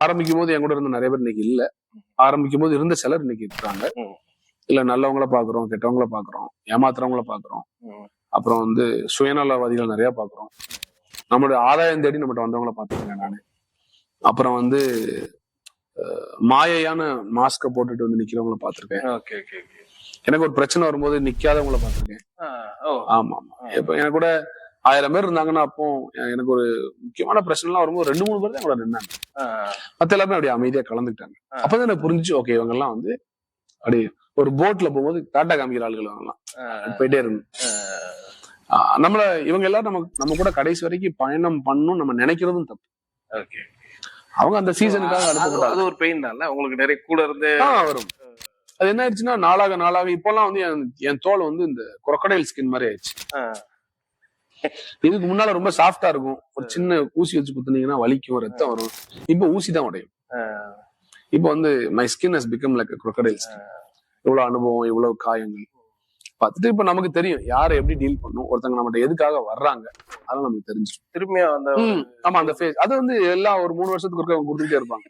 ஆரம்பிக்கும் போது என் கூட இருந்த நிறைய பேர் இன்னைக்கு இல்ல. ஆரம்பிக்கும் போது இருந்த சிலர் இன்னைக்கு இருக்காங்க. இல்ல நல்லவங்கள பாக்குறோம் கெட்டவங்கள பாக்குறோம் ஏமாத்துறவங்கள பாக்குறோம். அப்புறம் வந்து சுயநலவாதிகள் நிறைய பாக்குறோம். நம்மளுடைய ஆதாயம் தேடி நம்மகிட்ட வந்தவங்கள பாத்துருக்கேன் நானு. அப்புறம் வந்து மாயையான மாஸ்க போட்டுட்டு வந்து நிக்கிறவங்கள பாத்திருக்கேன். Okay okay okay. எனக்கு ஒரு பிரச்சனை வரும்போது நிக்காதவங்கள பாத்திருக்கேன். ஆமா ஆமா இப்ப எனக்கு கூட ஆயிரம் பேர் இருந்தாங்கன்னா அப்போ எனக்கு ஒரு முக்கியமான பிரச்சனை எல்லாம் வரும்போது ரெண்டு மூணு பேர் தான் கூட நின்னாங்க. மத்த எல்லாருமே அப்படியே அமைதியா கலந்துக்கிட்டாங்க. அப்பதான் எனக்கு புரிஞ்சுச்சு ஓகே இவங்க எல்லாம் வந்து அப்படி ஒரு போட்ல போகும்போது டாட்டா காமிக்கிற ஆளுகள் அவங்கலாம் போயிட்டே இருந்து ஆ, நம்மள இவங்க எல்லாரும் நம்ம நம்ம கூட கடைசி வரைக்கும் பயணம் பண்ணணும் நம்ம நினைக்கிறதும் தப்பு. ஓகே அவங்க அந்த சீசனுக்காக அது அனுப்பப்பட்டாங்க அது ஒரு பெயின் தான் உங்களுக்கு நிறைய கூட இருந்து வரும். அது என்ன ஆயிடுச்சுன்னா நாளாக நாளாக இப்போல்லாம் வந்து என் தோல் வந்து இந்த crocodile ஸ்கின் மாதிரி ஆயிடுச்சு. இதுக்கு முன்னால ரொம்ப சாஃப்டா இருக்கும். ஒரு சின்ன ஊசி வச்சு குத்துனீங்கன்னா வலிக்கும் ரத்தம் வரும். இப்போ ஊசி தான் உடையும். இப்போ வந்து my skin has become like crocodile skin. இவ்வளவு அனுபவம் இவ்வளவு காயங்கள். பார்த்துட்டு இப்ப நமக்கு தெரியும் யாரை எப்படி டீல் பண்ணும் ஒருத்தங்க நம்மகிட்ட எதுக்காக வர்றாங்க அதெல்லாம் நமக்கு தெரிஞ்சிடும். திரும்பியும் அந்த ஆமா அந்த ஃபேஸ் அது வந்து எல்லா ஒரு மூணு வருஷத்துக்கு ஒருக்கா கொடுத்துட்டே இருப்பாங்க.